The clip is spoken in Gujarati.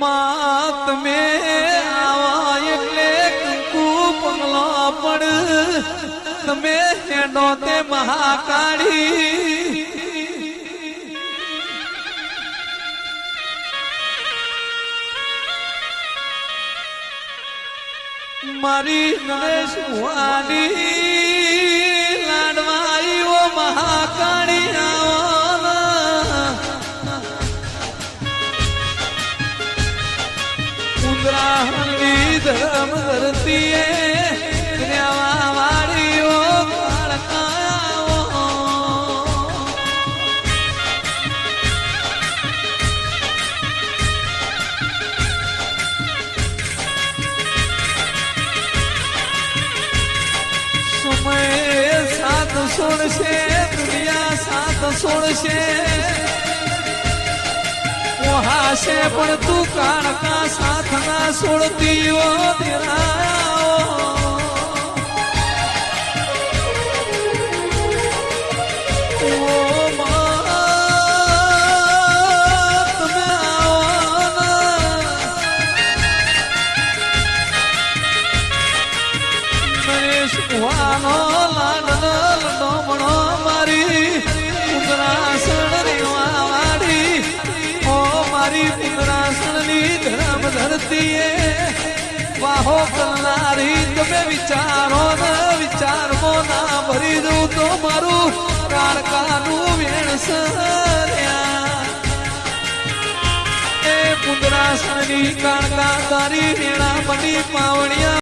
તમે આવો એટલે કંકુ પગલો પડ. તમે હેડો તે મહાકાળી. મારી ગણેશ ભુવાની સમય સાથ છોડશે દુનિયા સાથ છોડશે વહાશે પણ તું કાળકા સાથ ના તમે વિચારો ને ભરી દઉં તો મારું કાળકાનું વેણસર્યા એ પુંદરાસણની કાળકા તારી વેણા બની પાવણી